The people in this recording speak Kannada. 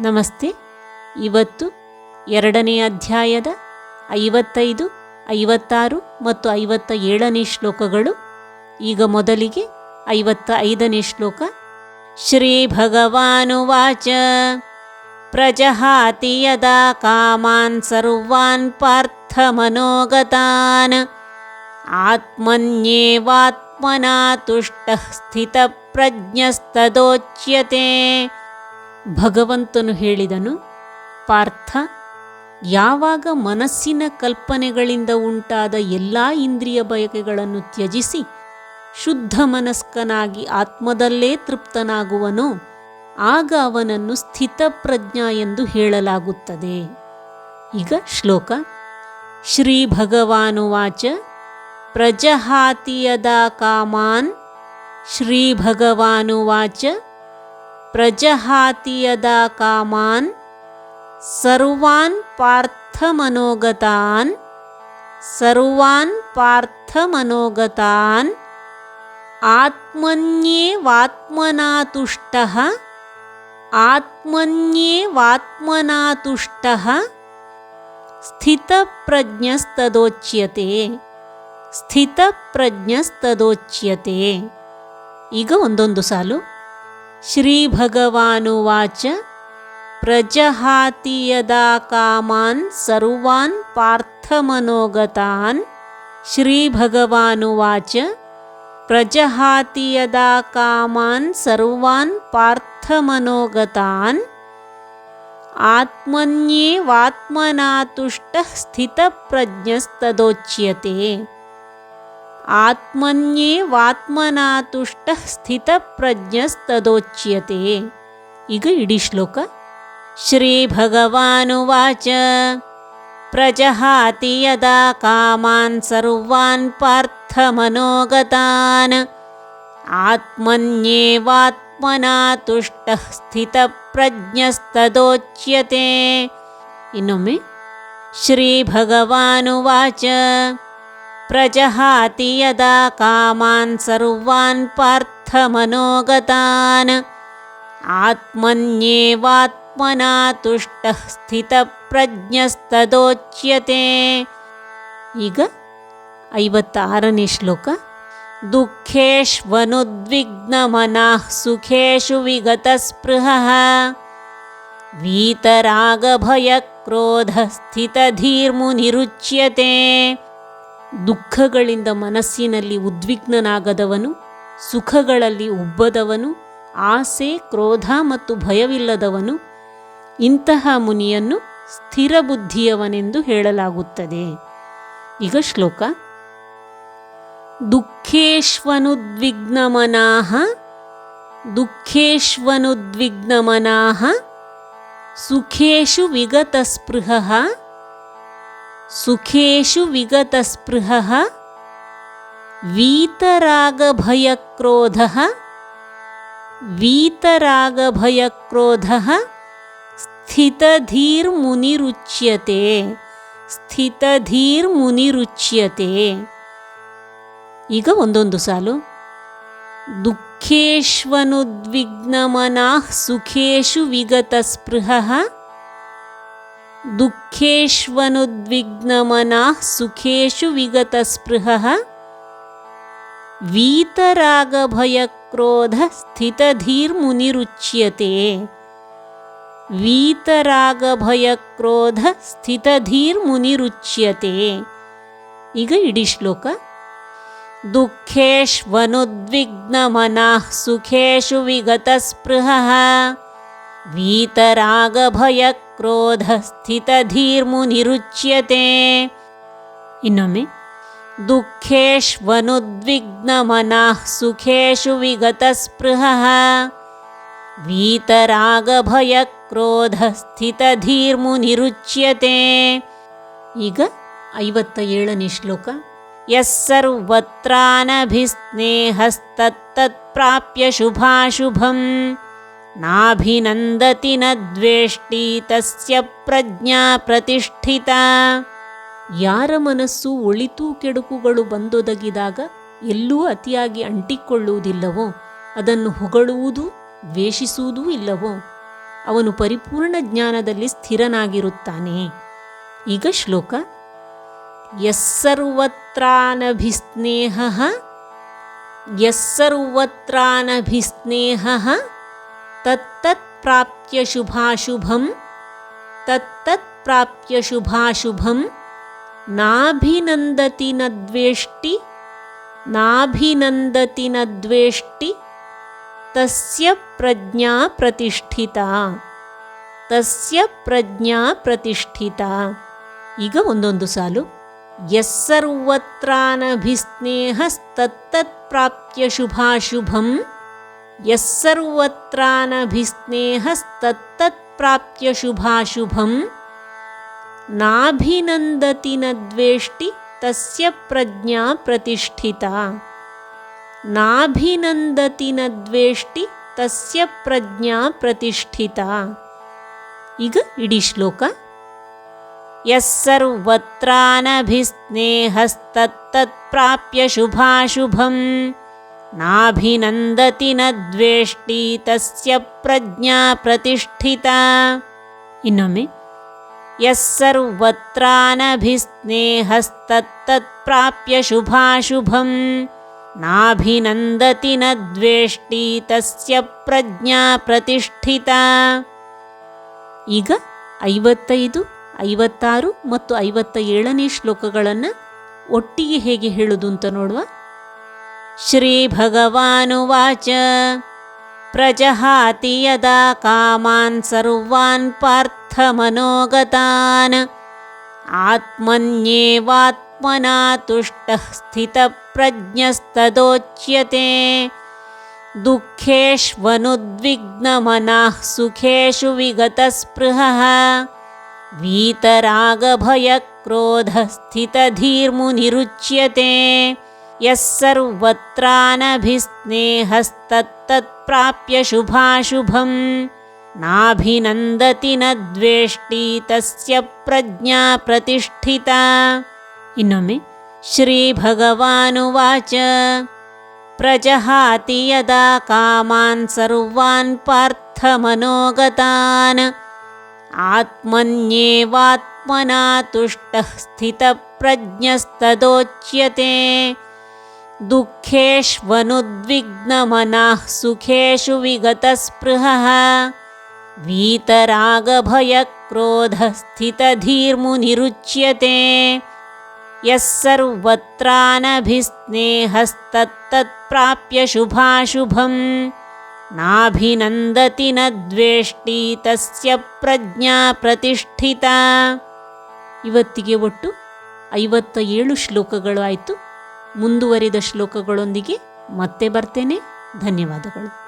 ನಮಸ್ತೆ. ಇವತ್ತು ಎರಡನೇ ಅಧ್ಯಾಯದ ಐವತ್ತೈದು, ಐವತ್ತಾರು ಮತ್ತು ಐವತ್ತ ಏಳನೇ ಶ್ಲೋಕಗಳು. ಈಗ ಮೊದಲಿಗೆ ಐವತ್ತ ಐದನೇ ಶ್ಲೋಕ. ಶ್ರೀ ಭಗವಾನುವಾಚ ಪ್ರಜಹಾತಿ ಯದಾ ಕಾಮಾನ್ ಸರ್ವಾನ್ ಪಾರ್ಥ ಮನೋಗತಾನ್. ಆತ್ಮನ್ಯೇವಾತ್ಮನಾ ಸ್ಥಿತ ಸ್ಥಿತಪ್ರಜ್ಞಸ್ತದೋಚ್ಯತೆ. ಭಗವಂತನು ಹೇಳಿದನು, ಪಾರ್ಥ, ಯಾವಾಗ ಮನಸ್ಸಿನ ಕಲ್ಪನೆಗಳಿಂದ ಉಂಟಾದ ಎಲ್ಲ ಇಂದ್ರಿಯ ಬಯಕೆಗಳನ್ನು ತ್ಯಜಿಸಿ ಶುದ್ಧ ಮನಸ್ಕನಾಗಿ ಆತ್ಮದಲ್ಲೇ ತೃಪ್ತನಾಗುವನೋ, ಆಗ ಅವನನ್ನು ಸ್ಥಿತಪ್ರಜ್ಞ ಎಂದು ಹೇಳಲಾಗುತ್ತದೆ. ಈಗ ಶ್ಲೋಕ. ಶ್ರೀ ಭಗವಾನುವಾಚ. ಪ್ರಜಹಾತಿಯದ ಕಾಮಾನ್. ಶ್ರೀ ಭಗವಾನುವಾಚ. ಪ್ರಜಹಾತಿ ಯದಾ ಕಾಮಾನ್, ಸರ್ವಾನ್ ಪಾರ್ಥಮನೋಗತಾನ್ ಸರ್ವಾನ್ ಪಾರ್ಥಮನೋಗತಾನ್, ಆತ್ಮನ್ಯೇವಾತ್ಮನಾತುಷ್ಟ ಆತ್ಮನ್ಯೇವಾತ್ಮನಾತುಷ್ಟ ಆತ್ಮನ್ಯೇವಾತ್ಮನಾ ತುಷ್ಟಃ ಸ್ಥಿತಪ್ರಜ್ಞಸ್ತದೋಚ್ಯತೆ ಸ್ಥಿತಪ್ರಜ್ಞಸ್ತದೋಚ್ಯತೆ. ಈಗ ಒಂದೊಂದು ಸಾಲು. श्रीभगवानुवाच प्रजहाति यदा कामान् सर्वान् पार्थमनोगतान्। श्रीभगवानुवाच प्रजहाति यदा कामान् सर्वान् पार्थमनोगतान्। आत्मन्येवात्मना तुष्टः स्थितप्रज्ञस्तदोच्यते। आत्मन्येवात्मना तुष्टः स्थितप्रज्ञस्तदोच्यते इग इडी श्लोक। श्रीभगवानुवाच। प्रजहाति यदा कामान् सर्वान् पार्थमनोगतान्। आत्मन्येवात्मना तुष्टः स्थितप्रज्ञस्तदोच्यते इ श्रीभगवानुवाच। ಆತ್ಮನ್ಯೇವಾತ್ಮನಾ ತುಷ್ಟಃ ಸ್ಥಿತಪ್ರಜ್ಞಸ್ತದೋಚ್ಯತೆ ಇನ್ನೊಮ್ಮೆ ಶ್ರೀ ಭಗವಾನುವಾಚ ಪ್ರಜಹಾತಿ ಯದಾ ಕಾಮಾನ್ ಸರ್ವಾನ್ ಪಾರ್ಥಮನೋಗತಾನ್ ಆತ್ಮನ್ಯೇವಾತ್ಮನಾ ತುಷ್ಟಃ ಸ್ಥಿತಪ್ರಜ್ಞಸ್ತದೋಚ್ಯತೆ ಈಗ ಐವತ್ತಾರನೇ ಶ್ಲೋಕ ದುಃಖೇಷ್ವನುದ್ವಿಗ್ನಮನಃ ಸುಖೇಶು ವಿಗತಸ್ಪೃಹಃ ವೀತರಾಗಭಯಕ್ರೋಧ ಸ್ಥಿತಧೀರ್ಮುನಿರುಚ್ಯತೆ ದುಃಖಗಳಿಂದ ಮನಸ್ಸಿನಲ್ಲಿ ಉದ್ವಿಗ್ನನಾಗದವನು, ಸುಖಗಳಲ್ಲಿ ಉಬ್ಬದವನು, ಆಸೆ, ಕ್ರೋಧ ಮತ್ತು ಭಯವಿಲ್ಲದವನು, ಇಂತಹ ಮುನಿಯನ್ನು ಸ್ಥಿರ ಬುದ್ಧಿಯವನೆಂದು ಹೇಳಲಾಗುತ್ತದೆ. ಈಗ ಶ್ಲೋಕ. ದುಃಖೇಶ್ವನುದ್ವಿಗ್ನಮನಾಹ ದುಃಖೇಶ್ವನುದ್ವಿಗ್ನಮನಾಹ, ಸುಖೇಶು ವಿಗತಸ್ಪೃಹಃ ಸುಖೇಶು ವಿಗತಸ್ಪೃಹ ವೀತರಾಗಭಯಕ್ರೋಧ ವೀತರಾಗಭಯಕ್ರೋಧ ಸ್ಥಿತಧೀರ್ಮುನಿರುಚ್ಯತೆ ಸ್ಥಿತಧೀರ್ಮುನಿರುಚ್ಯತೆ ಈಗ ಒಂದೊಂದು ಸಾಲು. ದುಃಖೇಶ್ವನುದ್ವಿಗ್ನಮನಃ ಸುಖೇಶು ವಿಗತಸ್ಪೃಹಃ ದುಃಖೇಶ್ವನುದ್ವಿಗ್ನಮನಃ ಸುಖೇಶು ವಿಗತಸ್ಪೃಹಃ ವೀತರಾಗಭಯಕ್ರೋಧ ಸ್ಥಿತಧೀರ್ಮುನಿರುಚ್ಯತೆ. ವೀತರಾಗಭಯಕ್ರೋಧ ಸ್ಥಿತಧೀರ್ಮುನಿರುಚ್ಯತೆ. ಈಗ ಇಡೀ ಶ್ಲೋಕ. ದುಃಖೇಶ್ವನುದ್ವಿಗ್ನಮನಃ ಸುಖೇಶು ವಿಗತಸ್ಪೃಹಃ ವೀತರಾಗಭಯಕ್ರೋಧ ಸ್ಥಿತಧೀರ್ಮುನಿರುಚ್ಯತೆ ಇನ್ನೊಮ್ಮೆ ದುಃಖೇಷ್ವನುದ್ವಿಗ್ನಮನಃ ಸುಖೇಶು ವಿಗತಸ್ಪೃಹಃ. ವೀತರಾಗಭಯಕ್ರೋಧ ಸ್ಥಿತಧೀರ್ಮುನಿರುಚ್ಯತೆ ಈಗ ಐವತ್ತ ಏಳನೇ ಶ್ಲೋಕ ಯಸ್ಸರ್ವತ್ರಾನಭಿಸ್ನೇಹಸ್ತತ್ತತ್ಪ್ರಾಪ್ಯ ಶುಭಾಶುಭಂ. ನಾಭಿನಂದತಿ ದ್ವೇಷ್ಟಿ ತಸ್ಯ ಪ್ರಜ್ಞಾ ಪ್ರತಿಷ್ಠಿತ. ಯಾರ ಮನಸ್ಸು ಒಳಿತು ಕೆಡುಕುಗಳು ಬಂದೊದಗಿದಾಗ ಎಲ್ಲೂ ಅತಿಯಾಗಿ ಅಂಟಿಕೊಳ್ಳುವುದಿಲ್ಲವೋ, ಅದನ್ನು ಹೊಗಳುವುದು ದ್ವೇಷಿಸುವುದೂ ಇಲ್ಲವೋ, ಅವನು ಪರಿಪೂರ್ಣ ಜ್ಞಾನದಲ್ಲಿ ಸ್ಥಿರನಾಗಿರುತ್ತಾನೆ. ಈಗ ಶ್ಲೋಕ. ಯಸ್ಸರ್ವತ್ರಾನಭಿಸ್ನೇಹ ಯಸ್ಸರ್ವತ್ರಾನಭಿಸ್ನೇಹ ತತ್ತತ್ ಪ್ರಾಪ್ಯ ಶುಭಾಶುಭಂ ತತ್ತತ್ ಪ್ರಾಪ್ಯ ಶುಭಾಶುಭಂ ನಾಭಿನಂದತಿ ನ ದ್ವೇಷ್ಟಿ ನಾಭಿನಂದತಿ ನ ದ್ವೇಷ್ಟಿ ತಸ್ಯ ಪ್ರಜ್ಞಾ ಪ್ರತಿಷ್ಠಿತ ತಸ್ಯ ಪ್ರಜ್ಞಾ ಪ್ರತಿಷ್ಠಿತ ಈಗ ಒಂದೊಂದು ಸಾಲು ಯಸ್ಸರ್ವತ್ರಾನಭಿಸ್ನೇಹಸ್ತತ್ತತ್ ಪ್ರಾಪ್ಯ ಶುಭಾಶುಭಂ ಯಸ್ಸರ್ವತ್ರಾನಭಿಸ್ನೇಹಸ್ತತ್ತತ್ ಪ್ರಾಪ್ಯ ಶುಭಾಶುಭಂ ನಾಭಿನಂದತಿ ನ ದ್ವೇಷ್ಟಿ ತಸ್ಯ ಪ್ರಜ್ಞಾ ಪ್ರತಿಷ್ಠಿತ ನಾಭಿನಂದತಿ ನ ದ್ವೇಷ್ಟಿ ತಸ್ಯ ಪ್ರಜ್ಞಾ ಪ್ರತಿಷ್ಠಿತ ಈಗ ಇಡೀ ಶ್ಲೋಕ ಯಸ್ಸರ್ವತ್ರಾನಭಿಸ್ನೇಹಸ್ತತ್ತತ್ ಪ್ರಾಪ್ಯ ಶುಭಾಶುಭಂ ನಾಭಿನಂದತಿ ನ ದ್ವೇಷ್ಟಿ ತಸ್ಯ ಪ್ರಜ್ಞಾ ಪ್ರತಿಷ್ಠಿತ. ಇನ್ನೊಮ್ಮೆ ಯಸ್ಸರ್ವತ್ರಾನಭಿಸ್ನೇಹಸ್ತತ್ತತ್ ಪ್ರಾಪ್ಯ ಶುಭಾಶುಭಂ. ನಾಭಿನಂದತಿ ನ ದ್ವೇಷ್ಟಿ ತಸ್ಯ ಪ್ರಜ್ಞಾ ಪ್ರತಿಷ್ಠಿತ. ಈಗ ಐವತ್ತೈದು, ಐವತ್ತಾರು ಮತ್ತು ಐವತ್ತ ಏಳನೇ ಶ್ಲೋಕಗಳನ್ನು ಒಟ್ಟಿಗೆ ಹೇಗೆ ಹೇಳುವುದು ಅಂತ ನೋಡುವ. श्रीभगवानुवाच। प्रजहाति यदा कामान् सर्वान् पार्थमनोगतान्। आत्मन्येवात्मना तुष्टः स्थितप्रज्ञस्तदोच्यते। दुःखेष्वनुद्विग्नमनाः सुखेषु विगतस्पृहः। वीतरागभयक्रोधस्थितधीर्मुनिरुच्यते। यः सर्वत्रानभिस्नेहस्तत्तत्प्राप्य शुभाशुभं नाभिनन्दति न द्वेष्टि तस्य प्रज्ञा प्रतिष्ठिता। इन श्रीभगवानुवाच। प्रजहाति यदा कामान् सर्वान् पार्थमनोगतान् आत्मन्येवात्मना तुष्टः स्थितप्रज्ञस्तदोच्यते। ದುಃಖೇಷ್ವನುದ್ವಿಗ್ನಮನಃ ಸುಖೇಷು ವಿಗತಸ್ಪೃಹಃ वीतरागभयक्रोधः स्थितधीर्मुनिरुच्यते यः सर्वत्रानभिस्नेहस्तत्तत् प्राप्य शुभाशुभं नाभिनन्दति न ದ್ವೇಷ್ಟಿ ತಸ್ಯ ಪ್ರಜ್ಞಾ ಪ್ರತಿಷ್ಠಿತ ಇವತ್ತಿಗೆ ಒಟ್ಟು ಐವತ್ತ ಏಳು ಶ್ಲೋಕಗಳು ಆಯಿತು ಮುಂದುವರಿದ ಶ್ಲೋಕಗಳೊಂದಿಗೆ ಮತ್ತೆ ಬರ್ತೇನೆ. ಧನ್ಯವಾದಗಳು.